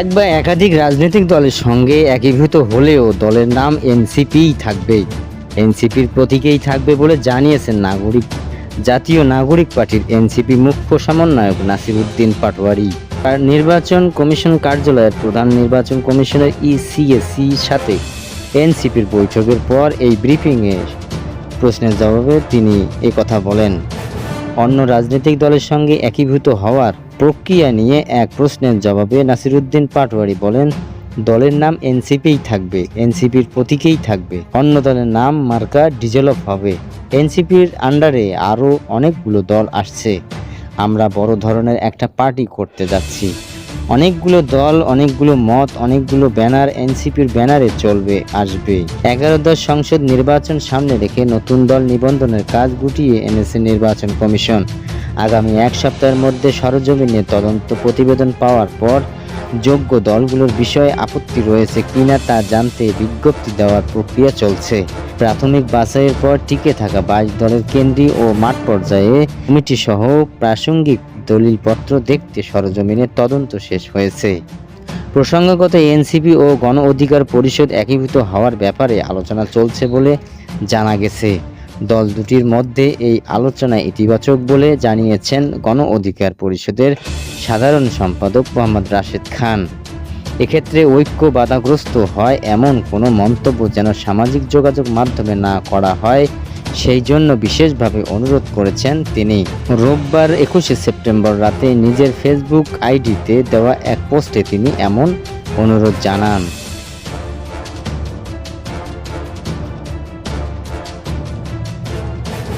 এক বা একাধিক রাজনৈতিক দলের সঙ্গে একীভূত হলেও দলের নাম এনসিপিই থাকবে। এনসিপির প্রতীকেই থাকবে বলে জানিয়েছেন নাগরিক। জাতীয় নাগরিক পার্টির এনসিপি মুখ্য সমন্বয়ক নাসিরুদ্দিন পাটোয়ারি। আর নির্বাচন কমিশন কার্যালয়ের প্রধান নির্বাচন কমিশনার ইসিএসি সাথে এনসিপির বৈঠকের পর এই ব্রিফিংয়ে প্রশ্নের জবাবে তিনি কথা বলেন। অন্য রাজনৈতিক দলের সঙ্গে একীভূত হওয়ার প্রক্রিয়া নিয়ে এক প্রশ্নের জবাবে নাসিরুদ্দিন পাটওয়ারি বলেন, দলের নাম এনসিপিই থাকবে, এনসিপির প্রতীকেই থাকবে। অন্য দলের নাম, মার্কা ডিজেলপ হবে। এনসিপির আন্ডারে আরও অনেকগুলো দল আসছে। আমরা বড় ধরনের একটা পার্টি করতে যাচ্ছি। অনেকগুলো দল, অনেকগুলো মত, অনেকগুলো ব্যানার, এনসিপির ব্যানারে চলবে, আসবে। এগারো দশ সংসদ নির্বাচন সামনে রেখে নতুন দল নিবন্ধনের কাজ গুটিয়ে এনেছে নির্বাচন কমিশন। আগামী এক সপ্তাহের মধ্যে সরজমিনে তদন্ত প্রতিবেদন পাওয়ার পর যোগ্য দলগুলোর বিষয়ে আপত্তি রয়েছে কিনা তা জানতে বিজ্ঞপ্তি দেওয়ার প্রক্রিয়া চলছে। প্রাথমিক বাছাইয়ের পর টিকে থাকা বাইশ দলের কেন্দ্রীয় ও মাঠ পর্যায়ে কমিটি সহ প্রাসঙ্গিক দলিলপত্র দেখতে সরজমিনে তদন্ত শেষ হয়েছে। প্রসঙ্গগত এনসিপি ও গণ অধিকার পরিষদ একীভূত হওয়ার ব্যাপারে আলোচনা চলছে বলে জানা গেছে। দল দুটির মধ্যে এই আলোচনা ইতিবাচক বলে জানিয়েছেন গণ অধিকার পরিষদের সাধারণ সম্পাদক মোহাম্মদ রাশেদ খান। এক্ষেত্রে ঐক্য বাধাগ্রস্ত হয় এমন কোনো মন্তব্য যেন সামাজিক যোগাযোগ মাধ্যমে না করা হয় সেই জন্য বিশেষভাবে অনুরোধ করেছেন তিনি। রোববার একুশে সেপ্টেম্বর রাতে নিজের ফেসবুক আইডিতে দেওয়া এক পোস্টে তিনি এমন অনুরোধ জানান।